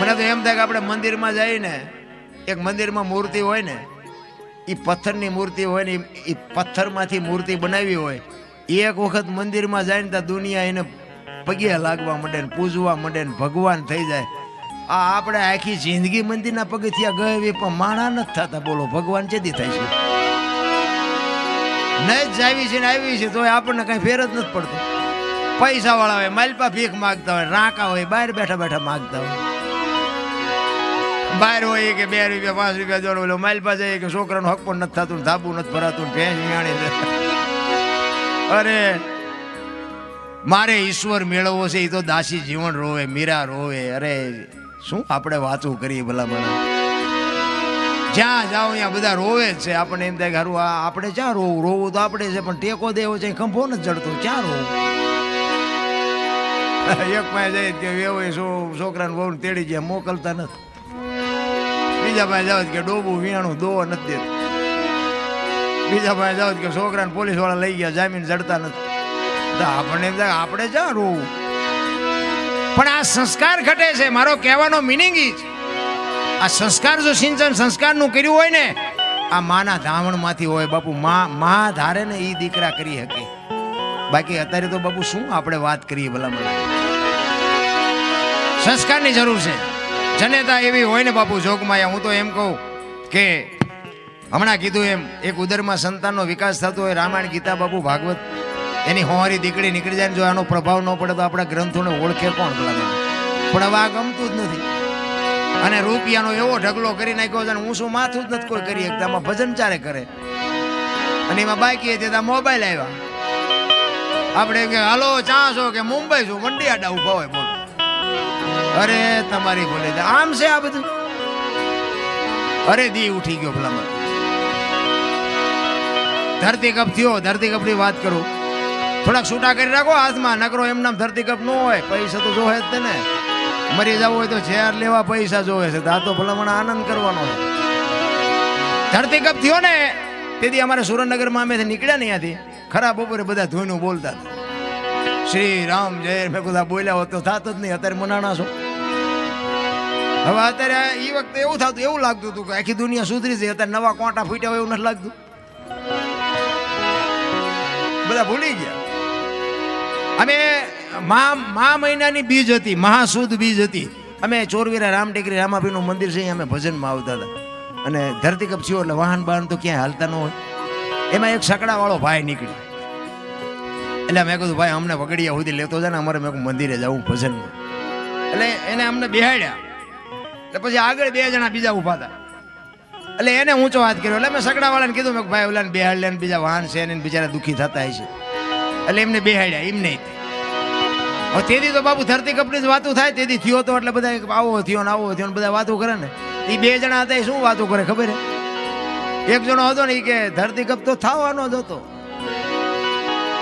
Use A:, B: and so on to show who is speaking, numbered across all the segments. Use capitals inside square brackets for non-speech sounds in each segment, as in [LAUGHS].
A: મને તો એમ થાય કે આપણે મંદિરમાં જઈને એક મંદિરમાં મૂર્તિ હોય ને એ પથ્થરની મૂર્તિ હોય ને એ પથ્થરમાંથી મૂર્તિ બનાવી હોય, એક વખત મંદિરમાં જાય ને ત્યાં દુનિયા એને પગે લાગવા માંડે ને, પૂજવા માંડે ને, ભગવાન થઈ જાય. આ આપણે આખી જિંદગી મંદિરના પગથિયા ગયે એવી, પણ માણા નથી થતા, બોલો, ભગવાન ચેદી થાય છે. નહીં જ આવી છે ને આવી છે તો આપણને કઈ ફેર જ નથી પડતો. પૈસા વાળા હોય, માલપા ભીખ માગતા હોય, રાકા હોય, બહાર બેઠા બેઠા માગતા હોય. બહાર હોય કે બે રૂપિયા, પાંચ રૂપિયા જોડે ઓલો માઇલ પાસે કે છોકરાનું હક પણ નથી થતું, ધાબુ નથી ભરાતું, ભેંસ વિયાણી અરે, મારે ઈશ્વર મેળવવો છે એ તો દાસી જીવન રોવે, મીરા રોવે. અરે, શું આપણે વાતું કરીએ ભલા ભલા? જ્યાં જાઓ ત્યાં બધા રોવે જ છે. આપણને એમ થાય કે હારું આપણે ક્યાં રોવું? રોવું તો આપણે છે, પણ ટેકો દેવો છે ખંભો નથી ચડતો. ક્યાં રોવું? [LAUGHS] એક પાસે જાય કે વેવો છોકરાને બહુ તેડી જાય, મોકલતા નથી. બીજા પાસે જાવ કે ડોબું વિયાણું દોવો નથી દેતો. બીજા પાસે જાવ કે છોકરાને પોલીસવાળા લઈ ગયા, જામીન જડતા નથી. તો આપણને એમ થાય આપણે ક્યાં રોવું? પણ આ સંસ્કાર ઘટે છે, મારો કહેવાનો મિનિંગ ઈ જ આ સંસ્કાર જો સિંચન સંસ્કારનું કર્યું હોય ને, આ માના ધાવણમાંથી હોય, બાપુ, મા મા ધારે ને એ દીકરા કરી શકે. બાકી અત્યારે તો બાપુ શું આપણે વાત કરીએ ભલામણ? સંસ્કારની જરૂર છે. જનેતા એવી હોય ને બાપુ, જોગમાયા, હું તો એમ કહું કે હમણાં કીધું એમ, એક ઉદરમાં સંતાનનો વિકાસ થતો હોય, રામાયણ, ગીતા, બાપુ, ભાગવત, એની હોવારી દીકરી નીકળી જાય જો આનો પ્રભાવ ન પડે તો આપણા ગ્રંથોને ઓળખે કોણ ભલામણ પણ હવે ગમતું જ નથી. અને રૂપિયાનો એવો ઢગલો કરી નાખ્યો છે હું શું માથું જ નથી કોઈ કરી એકતામાં ભજન ચારે કરે. અને એમાં બાકી ત્યાં મોબાઈલ આવ્યા. આપણે કે, હાલો, ચા છો? કે, મુંબઈ છું મંડી આડા ઊભા હોય અરે, તમારી ભૂલે. આમ છે આ બધું? અરે, દી ઉઠી ગયો ભલામણ. ધરતીકપ થયો ધરતી ધરતીકપની વાત કરું. થોડાક છૂટા કરી રાખો, હાથમાં. નકરો એમ નામ ધરતીકપ ન હોય. પૈસા તો જોહે જ તે ને મરી જવું હોય તો ઝેર લેવા પૈસા જોવે છે. આ તો ભલામણ આનંદ કરવાનો છે. ધરતીકપ થયો ને, તેથી અમારે સુરેન્દ્રનગરમાં અમે નીકળ્યા ને અહીંયાથી ખરા બપોરે બધા ધોઈનું બોલતા શ્રી રામ જય. મેં બધા બોલ્યા હોત તો થતો જ નહીં. અત્યારે મનાણા છો. હવે અત્યારે એ વખતે એવું થતું, એવું લાગતું હતું કે આખી દુનિયા સુધરી છે અત્યારે નવા કોંટા ફૂટ્યા હોય એવું નથી લાગતું. બધા ભૂલી ગયા. અમે મા મા મહિનાની બીજ હતી, મહાસુદ બીજ હતી. અમે ચોરવીરા રામટેકરી રામાભીનું મંદિર છે અમે ભજનમાં આવતા હતા. અને ધરતીકપ થયો એટલે વાહન બહાન તો ક્યાંય હાલતા ન હોય. એમાં એક સકડાવાળો ભાઈ નીકળ્યો. એટલે મેં કીધું, ભાઈ, અમને વગડિયા સુધી લેતો જાય ને, અમારે મેં મંદિરે જવું ભજનમાં. એટલે એને અમને બેહાડ્યા. પછી આગળ બે જણા બીજા ઊભા હતા. એટલે એને ઊંચો હાથ કર્યો. એટલે મેં સકડાવાળાને કીધું, મેં ભાઈ, ઓલાને બેહાડ લે બીજા વાહન છે ને બિચારા દુઃખી થતા હશે. એટલે એમને બેહાડ્યા, એમ નહીં. તેથી તો બાપુ ધરતી કપની જ વાતો થાય, તેથી થયો તો એટલે બધા આવો થયો ને આવો થયો ને બધા વાતો કરે ને. એ બે જણા હતા એ શું વાતો કરે ખબર હે? એક જણો હતો ને એ કે, ધરતી કપ તો થવાનો જ હતો.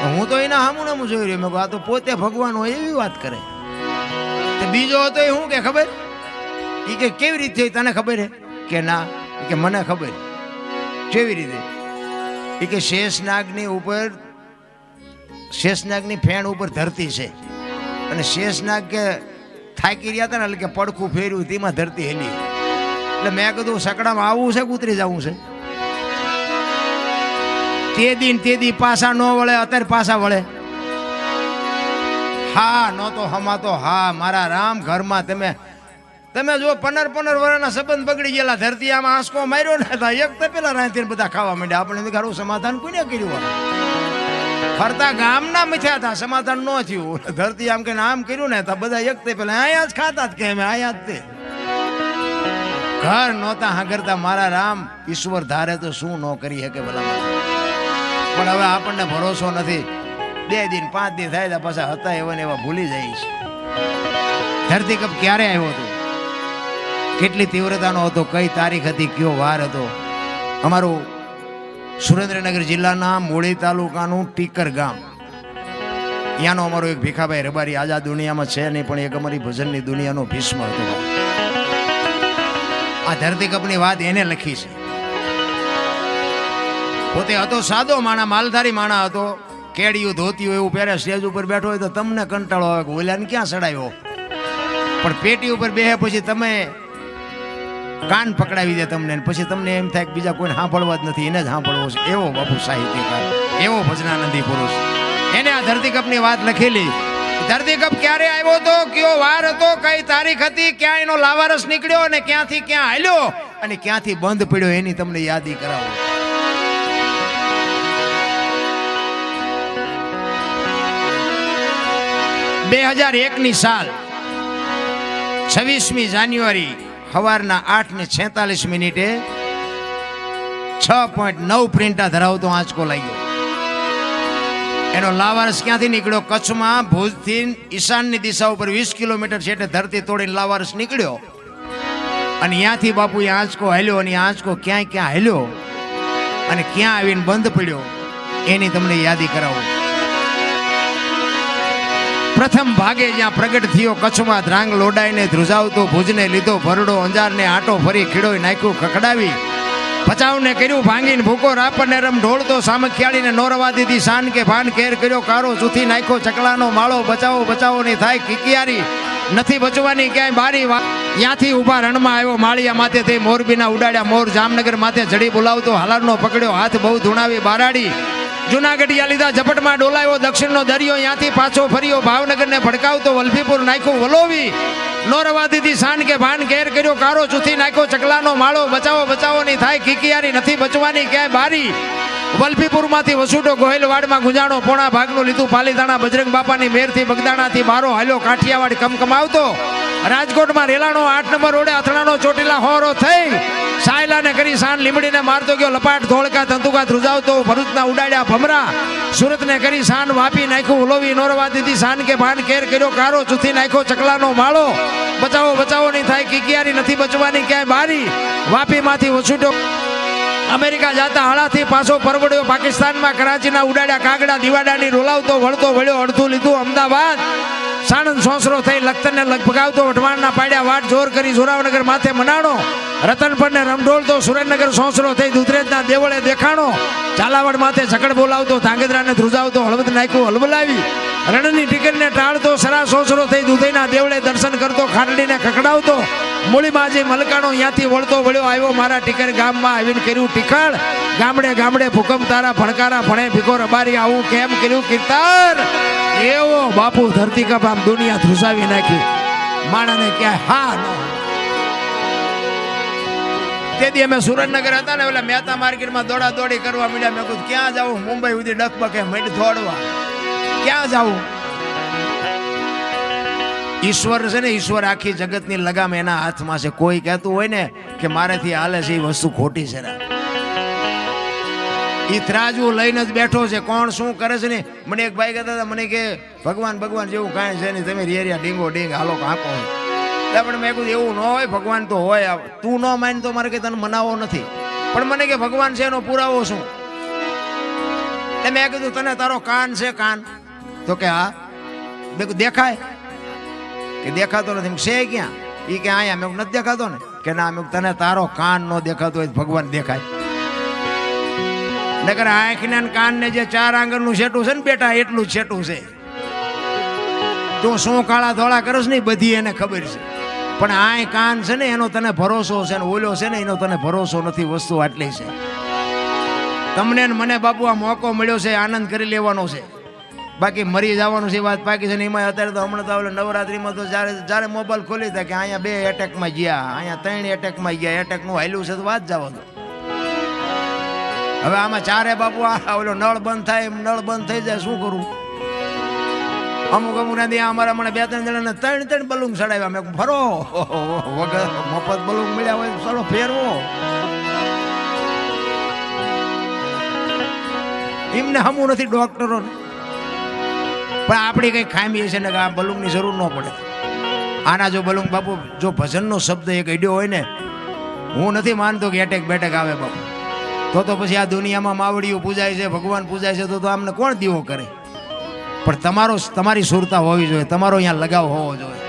A: હું તો એના હામું નામું જોઈ રહ્યો. મેં આ તો પોતે ભગવાન હોય એવી વાત કરે. બીજો હતો એ શું કે ખબર? એ કે કેવી રીતે તને ખબર હે? કે ના. કે મને ખબર. કેવી રીતે? એ કે શેષનાગની ઉપર, શેષનાગની ફેણ ઉપર ધરતી છે. અને શેષનાગ કે થાકી રહ્યા હતા ને એટલે કે પડખું ફેર્યું, તેમાં ધરતી હેલી. એટલે મેં કીધું, સકડામાં આવવું છે ઉતરી જવું છે? તે દિન, તે દી પાછા ન વળે, અત્યારે પાછા વળે. હા, નહોતો તો હમા હા, મારા રામ ઘરમાં તમે તમે જો પંદર પંદર વર્ષના સંબંધ બગડી ગયેલા. ધરતી આમાં આંસકો માર્યો ને હતા એક તો પેલા રાંધીને બધા ખાવા માંડ્યા. આપણે ઘરું સમાધાન કોને કર્યું? ફરતા ગામના મથ્યા હતા, સમાધાન ન થયું. ધરતી આમ કે આમ કર્યું ને હતા બધા એક તે પેલા અહીંયા જ ખાતા જ કે અમે અહીંયા જ તે. ઘર નહોતા હાંગરતા, મારા રામ ઈશ્વર ધારે તો શું ન કરી શકે ભલા પણ હવે આપણને ભરોસો નથી. બે દિન, પાંચ દિન થાય પાછા હતા એવા ને એવા ભૂલી જાય છે ધરતીકપ ક્યારે આવ્યો હતો? કેટલી તીવ્રતાનો હતો, કઈ તારીખ હતી, કયો વાર હતો. અમારું સુરેન્દ્રનગર જિલ્લાના મૂળી તાલુકાનું ટીકર ગામ. ત્યાંનો અમારો એક ભીખાભાઈ રબારી આજ દુનિયામાં છે નહીં પણ એક અમારી ભજનની દુનિયાનો ભીષ્મ હતો. આ ધરતીકપની વાત એને લખી છે. પોતે હતો સાદો માણા, માલધારી માણા હતો. કેડિયું, ધોતિયું એવું પહેરે સ્ટેજ ઉપર બેઠો હોય તો તમને કંટાળો આવે ઓલાને ક્યાં સડાયો? પણ પેટી ઉપર બેહે પછી તમે કાન પકડાવી દે તમને પછી તમને એમ થાય કે બીજા કોઈને સાંભળવા જ નથી, એને જ સાંભળવો છે. એવો બાપુ સાહિત્યકાર, એવો ભજનાનંદી પુરુષ. એને આ ધરતીકપની વાત લખેલી. ધરતીકપ ક્યારે આવ્યો તો? કયો વાર હતો? કઈ તારીખ હતી? ક્યાં એનો લાવારસ નીકળ્યો અને ક્યાંથી ક્યાં હાલ્યો? અને ક્યાંથી બંધ પડ્યો એની તમને યાદી કરાવો. બે હજાર એકની સાલ, છવ્વીસમી જાન્યુઆરી સવારના આઠ ને છેતાલીસ મિનિટે છ પોઈન્ટ નવ પ્રિન્ટા ધરાવતો આંચકો લાગ્યો. એનો લાવારસ ક્યાંથી નીકળ્યો? કચ્છમાં ભુજથી ઈશાનની દિશા ઉપર વીસ કિલોમીટર છે એટલે ધરતી તોડીને લાવારસ નીકળ્યો. અને ત્યાંથી બાપુ એ આંચકો હાલ્યો અને આંચકો ક્યાંય ક્યાં હાલ્યો અને ક્યાં આવીને બંધ પડ્યો, એની તમને યાદી કરાવું. પ્રથમ ભાગે જ્યાં પ્રગટ થયો કચ્છમાં ધ્રાંગ લોડાઈને ધ્રુજાવતો ભુજને લીધો ભરડો અંજારને આટો ફરી ખીડોય નાખ્યું ખખડાવી. પચાવને કર્યું ભાંગીને ભૂકો, રાપરને રમ ઢોળતો સામખિયાળીને નોરવા દીધી શાન કે ભાન કેર કર્યો, કારો ચૂથી નાખ્યો, ચકલાનો માળો બચાવો બચાવો ની થાય કિકિયારી નથી બચવાની ક્યાંય બારી ત્યાંથી ઊભા રણમાં આવ્યો માળિયા માથે થઈ મોરબીના ઉડાડ્યા મોર જામનગર માથે જડી બોલાવતો, હાલારનો પકડ્યો, હાથ બહુ ધૂણાવી બારાડી. જુનાગઢિયા લીધા, ઝપટમાં ડોલાયો, દક્ષિણનો દરિયો ત્યાંથી પાછો ફર્યો, ભાવનગરને ભડકાવતો વલભીપુર નાખ્યું વલોવી. નો રવા દીધી શાન કે ભાન ઘેર કર્યો, કારો ચૂથી નાખ્યો, ચકલાનો માળો, બચાવો બચાવો, નહીં થાય કિકિયારી નથી બચવાની ક્યાંય બારી. વલભીપુરમાંથી વસુડો ગોહેલવાડમાં ગુંજાણો, પોણા ભાગનું લીધું, પાલીતાણા બજરંગ બાપાની મેરથી બગદાણાથી બારો હાલ્યો કાઠિયાવાડ કમકમાવતો. રાજકોટમાં રેલાનો આઠ નંબર રોડે અથડાનો ચોટીલા હોરો થઈ. સાયલાને કરી સાન લીમડીને મારતો ગયો, લપાટ, ધોળકા તંતુકા ધ્રુજાવતો, ભરૂચના ઉડાડ્યા ભમરા. સુરતને કરી સાન વાપી નાખ્યું, ઉલોવી નોરવા દીધી, સાન કે ભાન કેર કર્યો, કારો ચૂથી નાખ્યો, ચકલાનો માળો. બચાવો બચાવો, નહીં થાય, કિકિયારી નથી બચવાની, ક્યાંય બારી. વાપીમાંથી વસુટો. અમેરિકા જાતા હળાથી પાછો પરવડ્યો, પાકિસ્તાનમાં કરાચીના ઉડાડ્યા કાગડા, દિવાડાની રોલાવતો, વળતો, વળ્યો, અડધું લીધું, અમદાવાદ. સાણંદ સોસરો થઈ, લખતરને લગભગાવતો, વઢવાણના પાડ્યા, વાટ જોર કરી સુરાવનગર માથે મનાણો. રતનપરને રમઢોળતો સુરેન્દ્રનગર સોસરો થઈ દુધરેજના દેવળે દેખાણો. ચાલાવડ માથે ઝકડ બોલાવતો, ધાંગધ્રાને ધ્રુજાવતો, હળવદ નાખ્યું હલબલાવી. રણની ટિકિટને ટાળતો, સરા સોસરો થઈ દુધઈના દેવળે દર્શન કરતો ખાટડીને ખખડાવતો. મૂળીબાજી મલકાણો ત્યાંથી વળતો વળ્યો, આવ્યો મારા ટીકર ગામમાં આવીને કર્યું ટીખળ ગામડે ગામડે ભૂકંપ તારા ભણકારા ભણે ભીખો રબારી, આવું કેમ કર્યું કીર્તન? એવો બાપુ ધરતી કપ આમ દુનિયા ધ્રુસાવી નાખી. માણાને ક્યાંય હા ન તેથી અમે સુરેન્દ્રનગર હતા ને એટલે મહેતા માર્કેટમાં દોડા દોડી કરવા મળ્યા મેં કીધું, ક્યાં જાવું મુંબઈ સુધી ડકબકે મઢ દોડવા. ક્યાં જાવું ઈશ્વર છે ને, ઈશ્વર આખી જગતની લગામ એના હાથમાં છે. કોઈ કહેતું હોય ને કે મારેથી હાલે છે, એ વસ્તુ ખોટી છે ને એ ત્રાજુ લઈને જ બેઠો છે. કોણ શું કરે છે ને? મને એક ભાઈ કહેતા હતા, મને કે ભગવાન ભગવાન જેવું કાંઈ છે નહીં. તમે રેરિયા ડીંગો ડીંગ, હાલો કાંકો. પણ મેં કીધું એવું ન હોય, ભગવાન તો હોય તું ન માન તો મારે કે તને મનાવો નથી. પણ મને કે ભગવાન છે એનો પુરાવો શું? એટલે મેં કીધું તને તારો કાન છે કાન. તો કે હા. મેં દેખાય. કે દેખાતો નથી. છે ક્યાં? એ કે, અહીંયા. મેં નથી દેખાતો ને. કે ના, મેં તને તારો કાન ન દેખાતો હોય ભગવાન દેખાય. નગર આંખ ને કાનને જે ચાર આંગળનું છેટું છે ને બેટા, એટલું જ છેટું છે. તું શું કાળા ધોળા કરસ નહીં બધી એને ખબર છે. પણ આય કાન છે ને, એનો તને ભરોસો છે ને, ઓલો છે ને, એનો તને ભરોસો નથી વસ્તુ આટલી છે. તમને ને મને બાપુ આ મોકો મળ્યો છે, આનંદ કરી લેવાનો છે. બાકી મરી જવાનું છે વાત પાકી છે ને એમાં અત્યારે તો હમણાં તો ઓલો નવરાત્રિમાં તો જ્યારે જ્યારે મોબાઈલ ખોલી હતા કે અહીંયા બે એટેકમાં ગયા, અહીંયા ત્રણ એટેકમાં ગયા એટેકનું હાલ્યું છે તો વાત જવા દો હવે આમાં ચારે બાપુ આ ઓલો નળ બંધ થાય, એમ નળ બંધ થઈ જાય, શું કરું? અમુક અમુક ના ત્યાં અમારા મને બે ત્રણ જણાને ત્રણ ત્રણ બલૂન ચડાવ્યા. મેં ફરો. વગર મફત બલૂન મળ્યા હોય ચાલો ફેરવો. એમને હમું નથી ડોક્ટરો. પણ આપણી કઈ ખામી છે ને કે આ બલૂનની જરૂર ન પડે. આના જો બલૂન બાપુ, જો ભજનનો શબ્દ એક અડ્યો હોય ને, હું નથી માનતો કે એટેક બેટેક આવે બાપુ. તો તો પછી આ દુનિયામાં માવડીઓ પૂજાય છે, ભગવાન પૂજાય છે, તો તો આમને કોણ દીવો કરે? પણ તમારો તમારી સુરતા હોવી જોઈએ. તમારો અહીંયા લગાવ હોવો જોઈએ.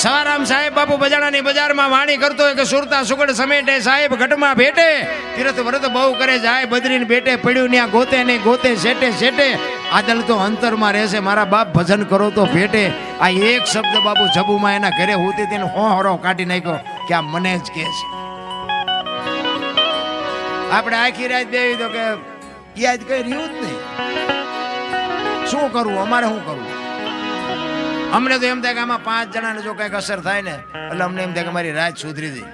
A: સવારામ સાહેબ, બાપુ બજાણાની બજારમાં વાણી કરતો હોય કે સુરતા સુગડ સમેટે સાહેબ, ઘટમાં ભેટે. તીરથ વ્રત બહુ કરે જાય બદરીને બેટે પડ્યું ત્યાં ગોતે ને ગોતે, શેટે શેટે. આદલ તો અંતરમાં રહેશે મારા બાપ ભજન કરો તો ભેટે. આ એક શબ્દ બાપુ જબુમાં એના ઘરે હોતી તેને હો હરો કાઢી નાખ્યો કે આ મને જ કે છે. આપણે આખી રાત દેવી તો કે યાદ કઈ રહ્યું જ નહીં. શું કરવું અમારે શું કરવું અમને તો એમ થાય કે આમાં પાંચ જણાને જો કંઈક અસર થાય ને, એટલે અમને એમ થાય કે અમારી રાત સુધરી જાય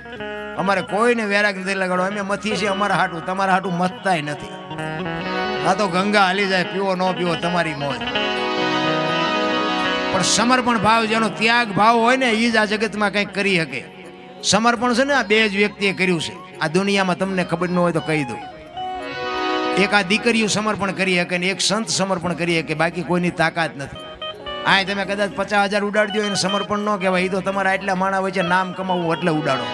A: અમારે કોઈને વેરાગ નથી લગાડો અમે મથી છે અમારા હાટું, તમારા હાટું મથતાય નથી. આ તો ગંગા હાલી જાય, પીવો ન પીવો તમારી મોજ. પણ સમર્પણ ભાવ, જેનો ત્યાગ ભાવ હોય ને એ જ આ જગતમાં કંઈક કરી શકે. સમર્પણ છે ને, આ બે જ વ્યક્તિએ કર્યું છે. આ દુનિયામાં તમને ખબર ન હોય તો કહી દઉં. એક આ દીકરીઓ સમર્પણ કરી શકે ને એક સંત સમર્પણ કરી શકે, બાકી કોઈની તાકાત નથી. આ તમે કદાચ પચાસ હજાર ઉડાડી દો એને સમર્પણ ન કહેવાય. એ તો તમારા એટલા માણા હોય છે નામ કમાવવું એટલે ઉડાડો.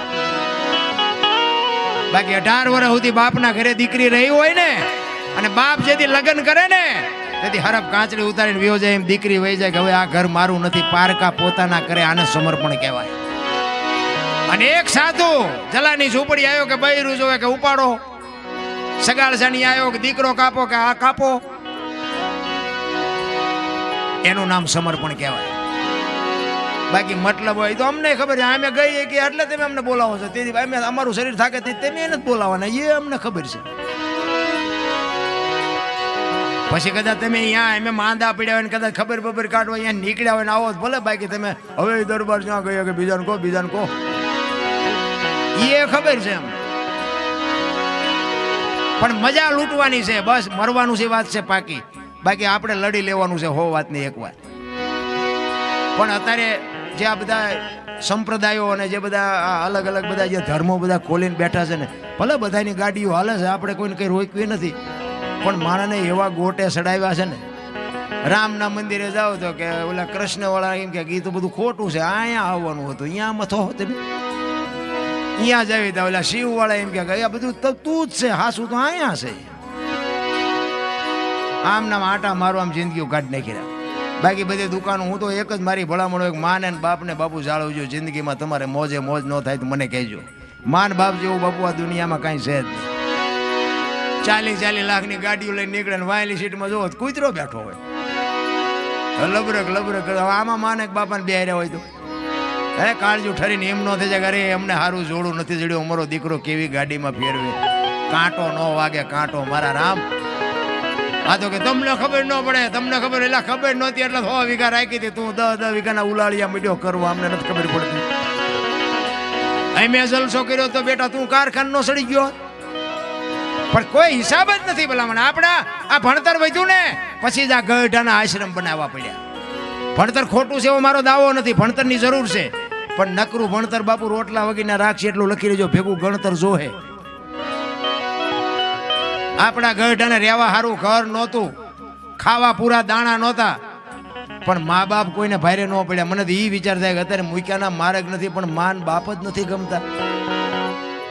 A: બાકી અઢાર વર્ષ સુધી બાપના ઘરે દીકરી રહી હોય ને, અને બાપ જેથી લગ્ન કરે ને, તેથી હરફ કાંચડી ઉતારીને વ્યો જાય એમ દીકરી વહી જાય કે હવે આ ઘર મારું નથી, પારકા પોતાના કરે આને સમર્પણ કહેવાય. અને એક સાધુ જલાની ઝૂંપડી આવ્યો કે બૈરું જોવે કે ઉપાડો. સગાળસાની આવ્યો કે દીકરો કાપો કે આ કાપો? એનું નામ સમર્પણ કહેવાય. બાકી મતલબ હોય તો અમને ખબર છે, અમે ગઈએ કે એટલે તમે અમને બોલાવો છો. તેથી અમે અમારું શરીર થાકે તે તમે એને જ બોલાવવાના એ અમને ખબર છે. પછી કદાચ તમે અહીંયા એમ માંદા પડ્યા હોય ને કદાચ ખબર બબર કાઢવા અહીંયા નીકળ્યા હોય ને આવો ભલે બાકી તમે હવે દરબાર જ્યાં ગયો કે બીજાને કહો બીજાને કહો. એ ખબર છે એમ. પણ મજા લૂંટવાની છે, બસ મરવાનું છે વાત છે પાકી. બાકી આપણે લડી લેવાનું છે, હો વાતની એક વાત. પણ અત્યારે જે આ બધા સંપ્રદાયો અને જે બધા અલગ અલગ બધા જે ધર્મો બધા ખોલીને બેઠા છે ને, ભલે બધાની ગાડીઓ હાલે છે, આપણે કોઈને કંઈ રોકવી નથી. પણ માણસને એવા ગોટે સડાવ્યા છે ને, રામના મંદિરે જાઓ તો કે ઓલા કૃષ્ણવાળા એમ કે ગીત બધું ખોટું છે, અહીંયા આવવાનું હતું, અહીંયા મથો તમે અહીંયા જાવી તો ઓલા શિવવાળા એમ કે આ બધું તો જ છે, હાસું તો અહીંયા છે. આમ નામ આટા મારો આમ જિંદગીઓ કાઢી નાખી બાકી બધી દુકાનો, હું તો એક જ મારી ભલામણો, એક માં ને બાપને બાપુ જાળવજો, જિંદગીમાં તમારે મોજે મોજ ન થાય તો મને કહેજો. માન બાપ જેવું બાપુ આ દુનિયામાં કાંઈ છે જ નહીં. ચાલીસ ચાલીસ લાખની ગાડીઓ લઈને નીકળે ને વાયલી સીટમાં જોવો કૂતરો બેઠો હોય. લબરક લબરક, આમાં માને બાપાને બે હાર્યા હોય તો. હે કાળજી, ઠરીને એમ ન થઈ જાય અરે એમને સારું જોડું નથી જડ્યું, અમારો દીકરો કેવી ગાડીમાં ફેરવે. કાંટો ન વાગે, કાંટો મારા રામ. આ તો કે તમને ખબર ન પડે, તમને ખબર એટલે ખબર નહોતી, એટલે સો વીઘા રાખી હતી. તું દસ દસ વીઘાના ઉલાળિયા મીડિયો કરવા અમને નથી ખબર પડતી. અહીં મેં જલસો કર્યો તો બેટા, તું કારખાન નો સડી ગયો. પણ કોઈ હિસાબ જ નથી ભલામણ આપણા, આ ભણતર વધ્યું ને, પછી જ આ ગઢાના આશ્રમ બનાવવા પડ્યા. ભણતર ખોટું છે એવો મારો દાવો નથી. ભણતરની જરૂર છે. પણ નકરું ભણતર બાપુ રોટલા વગીને રાખશે એટલું લખી લેજો, ભેગું ગણતર જોહે. આપણા ગઢાને રહેવા સારું ઘર નહોતું, ખાવા પૂરા દાણા નહોતા. પણ મા બાપ કોઈને ભારે ન પડ્યા. મને તો એ વિચાર થાય કે અત્યારે મૂક્યાના માર્ગ નથી, પણ માન બાપ જ નથી ગમતા.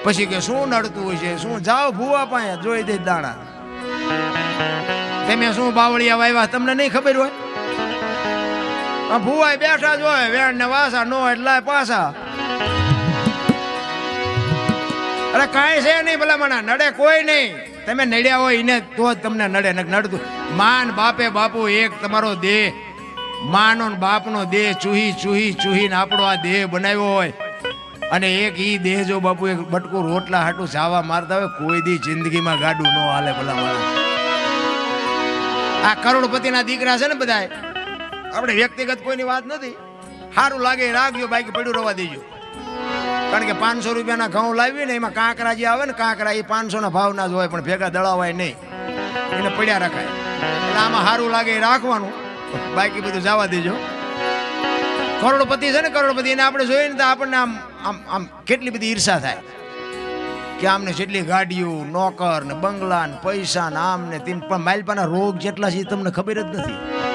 A: પછી કે શું નડતું હોય છે? શું? જાઓ ભૂવા પાસે, જોઈ દે દાણા. તમે શું બાવળિયા વાવ્યા તમને નહીં ખબર હોય? ભૂવાય બેઠા જ હોય, વેણ ને વાસા નો એટલે પાછા. અરે કાંઈ છે નહીં ભલા મને નડે કોઈ નહીં. તમે નડ્યા હોય એને તો જ તમને નડે નડતું. માન બાપે બાપુ એક તમારો દેહ. માનો બાપનો દેહ ચૂહી ચૂહી, ચૂહીને આપણો આ દેહ બનાવ્યો હોય. અને એક ઈ દેહ જો બાપુ એક બટકું રોટલા હાટું ચાવા મારતા હોય, કોઈ દી જિંદગીમાં ગાડું ન હાલે ભલા માણસ આ કરોડપતિના દીકરા છે ને બધા આપણે વ્યક્તિગત કોઈની વાત નથી. સારું લાગે રાખજો બાકી પડ્યું રવા દેજો. કારણ કે પાંચસો રૂપિયાના ઘઉં લાવીએ ને એમાં કાંકરા જે આવે ને, કાંકરા એ પાંચસો ના ભાવના જ હોય, પણ ભેગા દળાવાય નહીં. એને પડ્યા રખાય. એટલે આમાં સારું લાગે એ રાખવાનું. બાકી બધું જવા દેજો. કરોડપતિ છે ને, કરોડપતિ, એને આપણે જોઈએ ને તો આપણને આમ આમ આમ કેટલી બધી ઈર્ષા થાય. કે આમને જેટલી ગાડીઓ, નોકર ને બંગલા ને પૈસા ને આમ ને તેમ. પણ માલપાના રોગ જેટલા છે તમને ખબર જ નથી.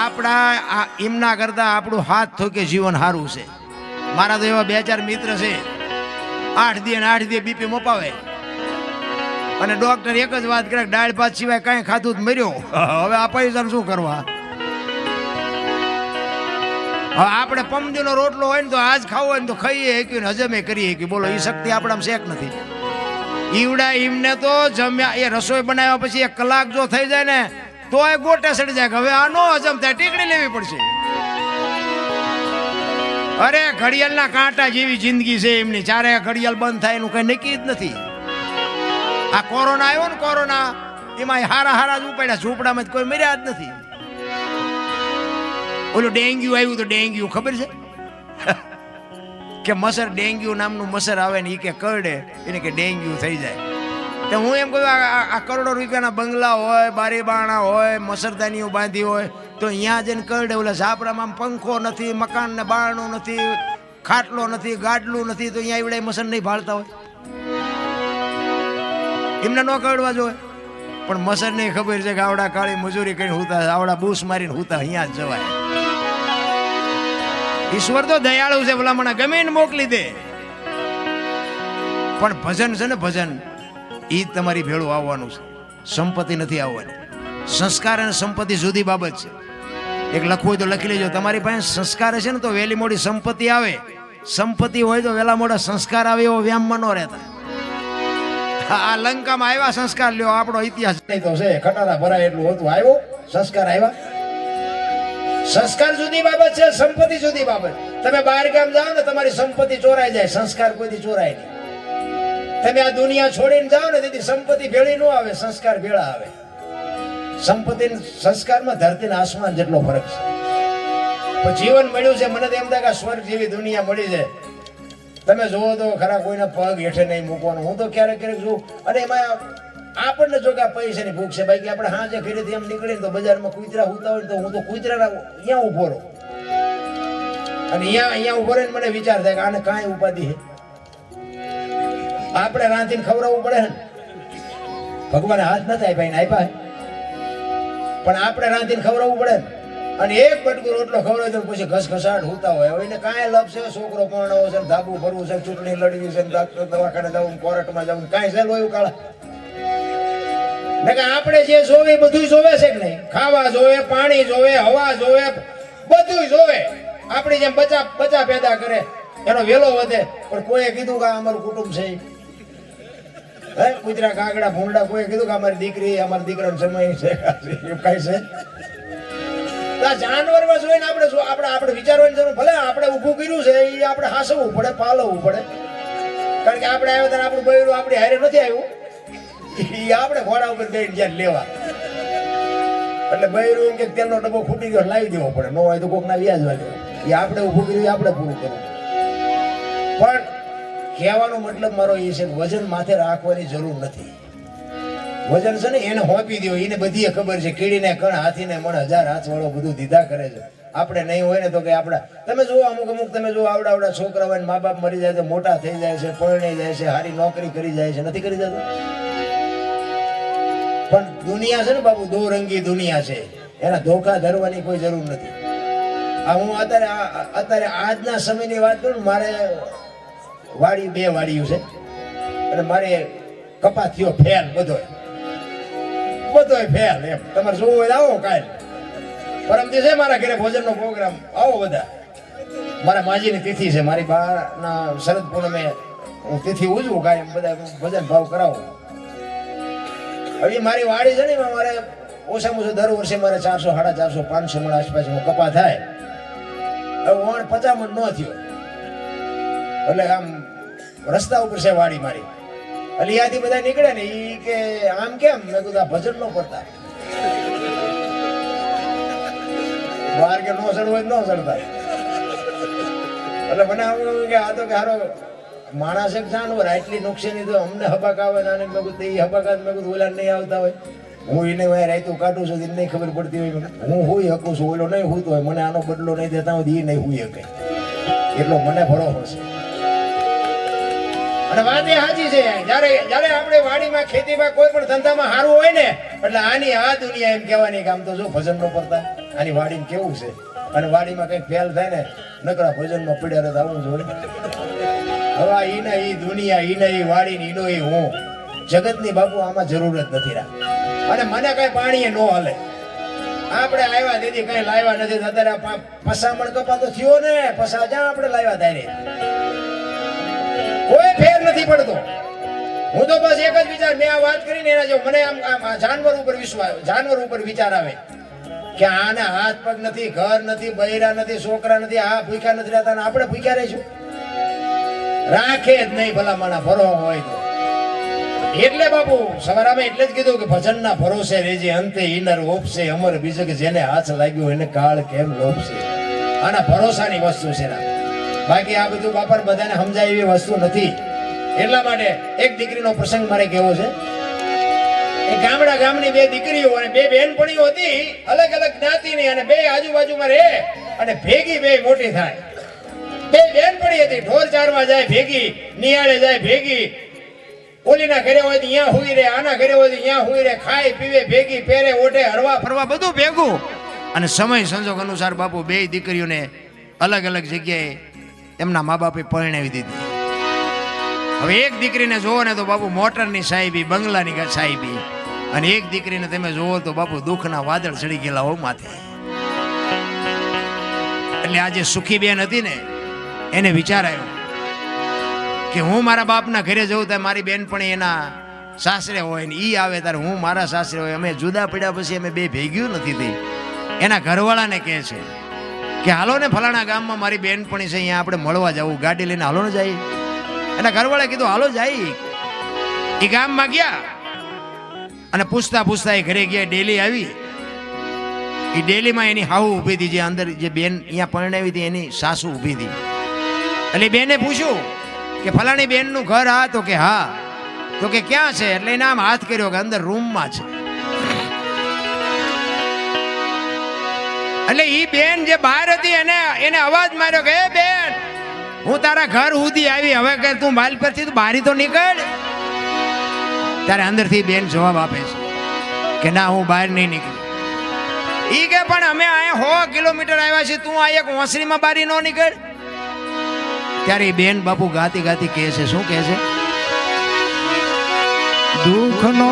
A: આપણા એમના કરતા આપણું હાથ થોકે જીવન સારું છે. મારા તો એવા બે ચાર મિત્ર છે. આઠ દી આઠ દી બીપી મપાવે. અને ડોક્ટર એક જ વાત કરે દાળ ભાત સિવાય કાંઈ ખાધું જ મર્યો. હવે આ પૈસા શું કરવા? આપણે પમદીનો રોટલો હોય ને તો આજ ખાવો હોય ને તો ખાઈએ કે હજમે કરીએ કે બોલો એ શક્તિ આપણામાં શેક નથી? ઈવડા ઈમને તો જમ્યા, એ રસોઈ બનાવ્યા પછી એક કલાક જો થઈ જાય ને તો એ ગોટે સડી જાય હવે આ નો હજમ થાય ટીકડી લેવી પડશે. અરે, ઘડિયાળના કાંટા જેવી જિંદગી છે એમની. ચારે ઘડિયાળ બંધ થાય એનું કઈ નક્કી જ નથી. આ કોરોના આવ્યો ને કોરોના, એમાં હારા હારા જ ઉપાડ્યા. ઝૂંપડામાં કોઈ મર્યા જ નથી. ઓલું ડેન્ગ્યુ આવ્યું તો ડેન્ગ્યુ, ખબર છે? [LAUGHS] કે મસર ડેન્ગ્યુ નામનું મસર આવે ને એ કે કરડે, એને કે ડેન્ગ્યુ થઈ જાય. તો હું એમ કહું, આ- કરોડો રૂપિયાના બંગલા હોય બારી બારણા હોય, મસરદાનીઓ બાંધી હોય, તો અહીંયા જઈને કરડે ઓલા ઝાપડામાં પંખો નથી, મકાન ને બારણું નથી, ખાટલો નથી, ગાડલું નથી, તો અહીંયા એવડે મસર નહીં ભાળતા હોય. એમને ન કરડવા જોઈએ. પણ મસર નહીં ખબર છે કે આવડા કાળી મજૂરી કરીને હુતા, આવડા બૂસ મારીને હુતા, અહીંયા જ જવાય. ઈશ્વર તો દયાળુ છે, ભલામણા, ગમે મોકલી દે. પણ ભજન છે ને ભજન. એ તમારી ભેળું આવવાનું છે. સંપત્તિ નથી આવવાની. સંસ્કાર અને સંપત્તિ જુદી બાબત છે. એક લખવું હોય તો લખી લેજો. તમારી પાસે સંસ્કાર છે ને તો વહેલી મોડી સંપત્તિ આવે. સંપત્તિ હોય તો વહેલા મોડા સંસ્કાર આવે એવો વ્યામમાં ન રહેતા. આ લંકામાં આવ્યા સંસ્કાર. લ્યો, આપણો ઇતિહાસ તો છે. ખટારા ભરાય એટલું હતું આવ્યો. સંસ્કાર આવ્યા. સંસ્કાર જુદી બાબત છે, સંપત્તિ જુદી બાબત. તમે બહાર ગામ જાઓ ને તમારી સંપત્તિ ચોરાઈ જાય. સંસ્કાર કોઈથી ચોરાય નહીં. તમે આ દુનિયા છોડીને જાઓ ને, તેથી સંપત્તિ ભેળી ન આવે, સંસ્કાર ભેળા આવે. સંપત્તિ સંસ્કારમાં ધરતી ને આસમાન જેટલો ફરક છે. જીવન મળ્યું છે, મને તો એમ થાય કે સ્વર્ગ જેવી દુનિયા મળી છે તમે જુઓ તો ખરા કોઈને પગ હેઠે નહીં મૂકવાનું. હું તો ક્યારેક ક્યારેક જોઉં, અને એમાં આપણને જો કે પૈસાની ભૂખ છે, બાકી આપણે હાજે ઘરેથી એમ નીકળીને તો બજારમાં કૂતરા હોતા હોય તો હું તો કૂતરાના અહીંયા ઊભો રહું. અને અહીંયા અહીંયા ઊભો રહીને મને વિચાર થાય કે આને કાંઈ ઉપાધિ છે? આપણે રાંધીને ખવડાવવું પડે ને. ભગવાને હાથ નથી આપ્યા, એને આપ્યા. પણ આપણે રાંધીને ખવડાવવું પડે ને. અને એક બટકું રોટલો ખવડાવે તો પછી ઘસઘસાટ હોતા હોય. હવે એને કાંઈ લપ છે, છોકરો પરણાવો છે, ધાબું ભરવું છે, ચૂંટણી લડવી છે ડોક્ટર દવાખાને જવું, કોર્ટમાં જવું, કાંઈ છે લોયું કાળા? કે આપણે જે જોવે બધું જોવે છે કે નહીં? ખાવા જોવે, પાણી જોવે, હવા જોવે બધું જોવે. આપણી જેમ બચા બચા પેદા કરે. એનો વેલો વધે. પણ કોઈએ કીધું કે અમારું કુટુંબ છે હે, કુતરા કાગડા ભૂંડા કોઈ કીધું કે અમારી દીકરી, અમારા દીકરાનો સમય છે. એવું કઈ છે. આ જાનવરમાં જોઈને આપણે શું, આપણે આપણે વિચારવાની જરૂર, ભલે આપણે ઊભું કર્યું છે એ આપણે હાસવવું પડે પાલવવું પડે. કારણ કે આપણે આવ્યા ત્યારે આપણું બૈરું આપણી હારે નથી આવ્યું. એ આપણે ઘોડા ઉપર બેઠ જ્યાં લેવા. એટલે બૈરું એમ કે તેલનો ડબ્બો ફૂટી ગયો, લાવી દેવો પડે. ન હોય તો કોકના વ્યાજ દેવો એ આપણે ઊભું કર્યું આપણે પૂરું કરવું પણ કહેવાનો મતલબ મારો એ છે વજન માથે રાખવાની જરૂર નથી. વજન છે ને એને હોપી દો એને બધી ખબર છે, કીડીને કણ, હાથીને મણ, હજાર હાથ વાળો બધું દીધા કરે છે. આપણે નહીં હોય ને તો કે આપણા તમે જુઓ અમુક અમુક, તમે જુઓ આવડા આવડા છોકરા હોય મા બાપ મરી જાય તો મોટા થઈ જાય છે, પરણી જાય છે સારી નોકરી કરી જાય છે, નથી કરી જતા? પણ દુનિયા છે ને બાબુ દો રંગી દુનિયા છે. એના ધોખા ધરવાની કોઈ જરૂર નથી. આ હું અત્યારે અત્યારે આજના સમયની વાત કરું મારે વાડી બે વાડીઓ છે. અને મારે કપા થયો ફેલ બધો. બધોય ફેલ એમ. તમારે જોવું હોય આવો કાલ. પરમ દિવસે મારા ઘરે ભોજનનો પ્રોગ્રામ. આવો બધા. મારા માજીની તિથિ છે. મારી બાના શરદ પૂનમે હું તિથિ ઉજવું કાંઈ બધા ભજન ભાવ કરાવું. હવે મારી વાડી છે ને એમાં મારે ઓછામાં ઓછું દર વર્ષે મારે ચારસો, સાડા ચારસો, પાંચસો મણ આસપાસમાં કપા થાય. હવે વણ પચામણ ન થયો. એટલે આમ રસ્તા ઉપર છે વાડી મારી. એટલે ત્યાંથી બધા નીકળે ને ઈ કે આમ કેમ? મેં કીધું ભજન નો કરતા. બહાર કે નો ચડવું ન સડતા એટલે મને આમ કે આ તો કે હારો માણસ એક જાનવર આટલી નુકસાની તો અમને હબાક આવે ને આને. મેં કીધું એ હબાકાત મેં કીધું, ઓલા નહીં આવતા હોય. હું એને ભાઈ રાયતું કાઢું છું, એને નહીં ખબર પડતી હોય. હું હોઈ શકું છું, ઓલો નહીં હોતો હોય. મને આનો બદલો નહીં દેતા હોય એ નહીં હોઈ શકે. એટલો મને ભરોસો છે. અને વાત એ સાચી છે. જ્યારે જ્યારે આપણે વાડીમાં, ખેતીમાં કોઈ પણ ધંધામાં સારું હોય ને, એટલે આની આ દુનિયા એમ કહેવાની કામ તો જો ભજન નો પડતા આની વાડીમાં કેવું છે? અને વાડીમાં કઈ ફેલ થાય ને, નકરા ભજનમાં પડ્યા રહેતા આવું જોડે હવે ઈ ને ઈ દુનિયા, ઈને, ઈ વાડી ને ઈનો, ઈ હું. જગતની બાપુ આમાં જરૂર જ નથી રાખ અને મને કઈ પાણીએ નો હાલે. આપણે આવ્યા દીદી કઈ લાવ્યા નથી અત્યારે પસામણ કપા તો થયો ને, પસા જ્યાં આપણે લાવ્યા ત્યારે નથી પડતો. હું તો બસ એક જ વિચાર, મેં આ વાત કરીને એના જો મને આમ આમ જાનવર ઉપર વિશ્વાસ જાનવર ઉપર વિચાર આવે કે આને હાથ પગ નથી, ઘર નથી, બૈરા નથી, છોકરા નથી, આ ભૂખ્યા નથી રહેતા આપણે ભૂખ્યા રહીશું. રાખે જ નહીં ભલા માણા ભરો હોય તો. એટલે બાપુ, સવારામાં એટલે જ કીધું કે ભજનના ભરોસે રેજે અંતે ઇનર ઓપશે અમર બીજે કે જેને હાથ લાગ્યો એને કાળ કેમ લોપશે આના ભરોસાની વસ્તુ છે બાકી આ બધું બાપા બધાને સમજાય એવી વસ્તુ નથી. એટલા માટે એક દીકરીનો પ્રસંગ મારે કહેવો છે. એ ગામડા ગામની બે દીકરીઓ અને બે બહેનપણીઓ હતી, અલગ અલગ જ્ઞાતિની અને બે આજુબાજુમાં રહે અને ભેગી બે મોટી થાય. બે બહેનપણી હતી, ઢોર ચારવા જાય ભેગી, નિયાળે જાય ભેગી. ઓલીના ઘરે હોય તો અહીંયા હુઈ રહે, આના ઘરે હોય તો અહીંયા હુઈ રહે, ખાય, પીવે, ભેગી, પહેરે, ઓઢે, હરવા, ફરવા, બધું ભેગું. અને સમય સંજોગ અનુસાર બાપુ બે દીકરીઓને અલગ અલગ જગ્યાએ એમના મા બાપે પરણાવી દીધી. હવે એક દીકરીને જોવો ને તો બાપુ મોટરની સાહેબી, બંગલાની સાહેબી. અને એક દીકરીને તમે જોવો તો બાપુ દુઃખના વાદળ ચડી ગયેલા હો માથે. એટલે આજે સુખી બેન હતી ને, એને વિચાર આવ્યો કે હું મારા બાપના ઘરે જઉં ત્યારે મારી બેન પણ એના સાસરે હોય ને એ આવે ત્યારે હું મારા સાસરે હોય. અમે જુદા પડ્યા પછી અમે બે ભેગ્યું નથી થઈ. એના ઘરવાળાને કહે છે કે, હાલો ને ફલાણા ગામમાં મારી બેનપણી છે, અહીંયા આપણે મળવા જવું. ગાડી લઈને હાલો ને જાય. એના ઘરવાળા કીધું, હાલો જાય એ ગામમાં ગયા અને પૂછતા પૂછતા એ ઘરે ગયા, ડેલી આવી. એ ડેલીમાં એની હાવ ઊભી હતી, જે અંદર જે બેન અહીંયા પરણાવી હતી, એની સાસુ ઊભી હતી. એટલે બેને પૂછ્યું કે, ફલાણી બેનનું ઘર હા તો કે, હા. તો કે, ક્યાં છે? એટલે એને આમ હાથ કર્યો કે, અંદર રૂમમાં છે. એટલે એ બેન જે બહાર હતી, એને એને અવાજ માર્યો કે, "એ બેન હું તારા ઘર સુધી આવી. હવે કે તું માલ પરથી તું બારી તો નીકળ. ત્યારે અંદરથી બેન જવાબ આપે છે કે ના, હું બહાર નહીં નીકળું. ઈ કે પણ અમે અહીંયા સો કિલોમીટર આવ્યા છીએ, તું આ એક ઓસરીમાં બારી ન નીકળ. ત્યારે બેન બાપુ ગાતી ગાતી કહે છે, શું કહે છે? દુઃખનો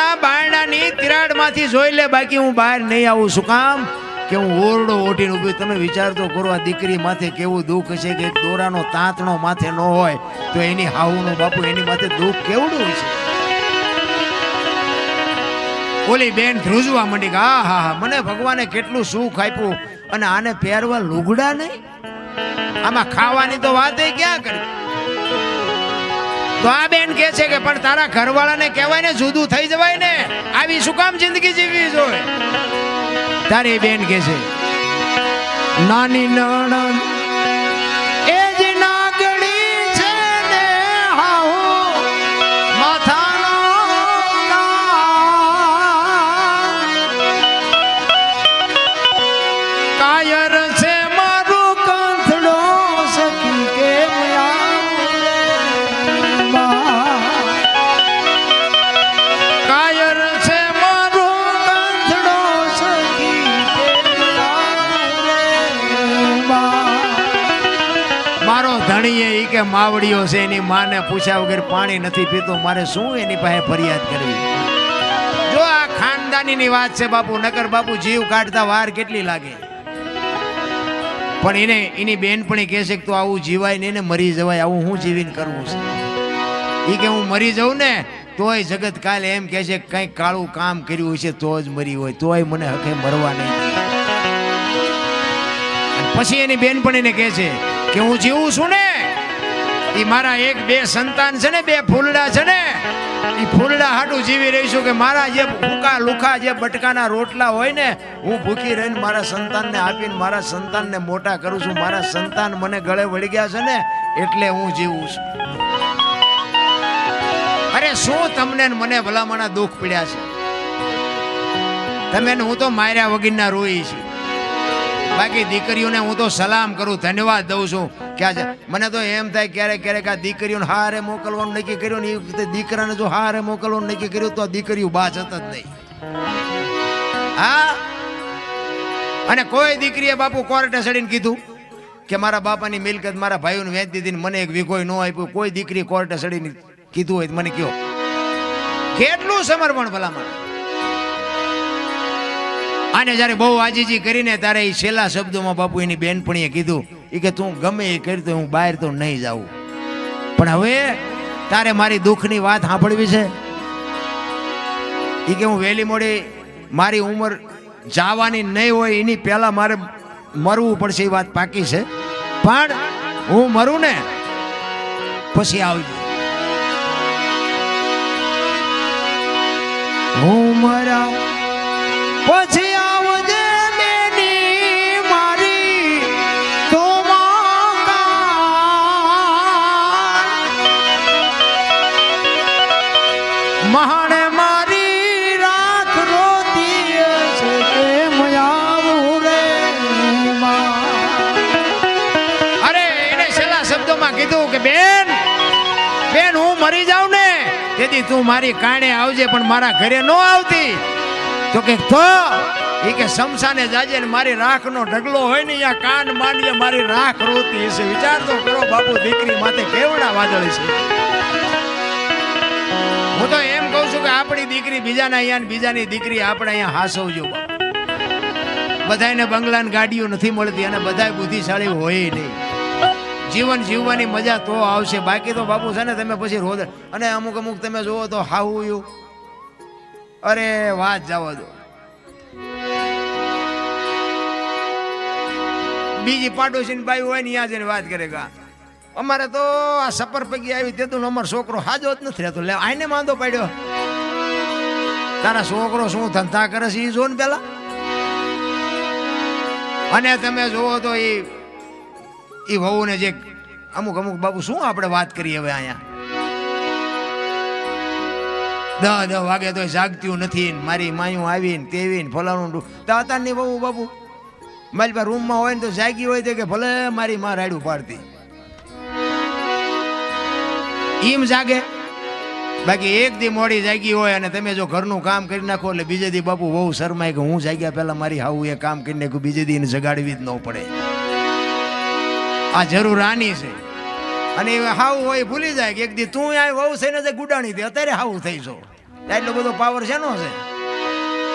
A: તો બારણાની તિરાડમાંથી જોઈ લે, બાકી હું બહાર નહીં આવું. શું કામ? કે હું ઓરડો ઓઢીને ઊભી તમે વિચાર તો કરો, આ દીકરી માથે કેવું દુઃખ છે કે દોરાનો તાંતણો માથે ન હોય, તો એની હાવુનો બાપુ એની માથે દુઃખ કેવડું છે? ઓલી બેન ધ્રુજવા માંડી કે આ હા હા, મને ભગવાને કેટલું સુખ આપ્યું અને આને પહેરવા લુગડા નહીં? આમાં ખાવાની તો વાત ક્યાં કરી? તો આ બેન કહે છે કે, પણ તારા ઘરવાળાને કહેવાય ને, જુદું થઈ જવાય ને. આવી શું કામ જિંદગી જીવવી જોઈએ? તારી બેન કહે છે, નાની નણંદ કે માવડીઓ છે, એની માને પૂછ્યા વગર પાણી નથી પીતો, મારે શું એની પાસે ફરિયાદ કરવી? જો આ ખાનદાનીની વાત છે બાપુ, નકર બાપુ જીવ કાઢતા વાર કેટલી લાગે? પણ એને, એની બેનપણી કહે છે કે તું આવું જીવાય નહીં ને મરી જવાય, આવું હું જીવીને કરવું છે? એ કે હું મરી જાઉં ને, તોય જગત કાલે એમ કહે છે કંઈક કાળું કામ કર્યું છે તો જ મરી હોય, તોય મને હકે મરવા નહીં પછી એની બેનપણીને કહે છે કે હું જીવું છું ને એ મારા એક બે સંતાન છે ને, બે ફૂલડા છે ને એ ફૂલડા હાટું જીવી રહીશું કે મારા જે ભૂકા લુખા જે બટકાના રોટલા હોય ને, હું ભૂખી રહીને મારા સંતાનને આપીને મારા સંતાનને મોટા કરું છું. મારા સંતાન મને ગળે વળી ગયા છે ને, એટલે હું જીવું છું. અરે શું તમને મને ભલામણા દુઃખ પીડ્યા છે? તમે હું તો માર્યા વગરના રોઈ છું. બાકી દીકરીઓને હું તો સલામ કરું, ધન્યવાદ દઉં છું કે આજે મને તો એમ થાય ક્યારેક ક્યારેક આ દીકરીઓને હારે મોકલવાનું નક્કી કર્યું ને દીકરાને જો હારે મોકલવાનું નક્કી કર્યું તો દીકરીઓ બા જત જ નહીં. હા? અને કોઈ દીકરીએ બાપુ કોર્ટે ચડીને કીધું કે મારા બાપાની મિલકત મારા ભાઈઓને વેચી દીધી ને મને એક વિઘોય ન આપ્યું. કોઈ દીકરી કોર્ટે ચડીને કીધું હોય મને કયો કેટલું સમર્પણ ભલામણ? આને જ્યારે બહુ આજીજી કરીને તારે એ છેલ્લા શબ્દોમાં બાપુ એની બેનપણીએ કીધું એ કે તું ગમે એ કરી હું બહાર તો નહીં જાઉં. પણ હવે તારે મારી દુઃખની વાત સાંભળવી છે? એ કે હું વહેલી મોડી મારી ઉંમર જવાની નહીં હોય એની પહેલાં મારે મરવું પડશે એ વાત પાકી છે. પણ હું મરું ને પછી આવજો હું મરા પછી કીધું કે, બેન બેન, હું મરી જાઉં ને, તેથી તું મારી કાણે આવજે, પણ મારા ઘરે ન આવતી. તો કે, તો? એ કે, શમશાને જાજે ને મારી રાખનો ઢગલો હોય ને અહીંયા કાન માંડીએ મારી રાખ રોતી હશે. વિચાર તો કરો, બાપુ દીકરી માથે કેવડા વાદળ છે. હું તો એમ કહું છું કે, આપણી દીકરી બીજાના અહીંયા બીજાની દીકરી આપણે અહીંયા હાસવજો બધાને બંગલાને ગાડીઓ નથી મળતી અને બધાય બુદ્ધિશાળી હોય નહીં. જીવન જીવવાની મજા તો આવશે. બાકી તો બાપુ છે ને તમે પછી રોદ અને અમુક અમુક તમે જુઓ તો હાવું અરે, વાત જવા દો. બીજી પાડોશીની બાઈ હોય ને, ત્યાં જઈને વાત કરે કા અમારે તો આ સફર પૈકી આવી તે તું અમારો છોકરો હાજો જ નથી રહેતો. લે આને માંદો પડ્યો. તારા છોકરો શું ધંધા કરે છે એ જો ને પેલા? અને તમે જુઓ તો એ એ વહુને જે અમુક અમુક બાબુ શું આપણે વાત કરીએ હવે અહીંયા? દહ દહ વાગે તો જાગતું નથી મારી માયું આવીને તેવી ને ફલાણું તો અત્યારની બહુ બાબુ, મારી પાસે રૂમમાં હોય ને તો જાગી હોય તો કે ભલે મારી માં રાડું પાડતી. એમ જાગે. બાકી એક દી મોડી જાગી હોય અને તમે જો ઘરનું કામ કરી નાખો એટલે બીજે દી બાપુ બહુ શરમાય કે હું જાગ્યા પહેલા મારી હાવું એ કામ કરી નાખ્યું, બીજે દી જગાડવી જ ન પડે. આ જરૂર આની છે. અને એ હાવ હોય ભૂલી જાય કે એક દી તું આ વહુ થઈને જે ગુડાણી દે. અત્યારે હાવ થઈ છો એટલો બધો પાવર શેનો છે?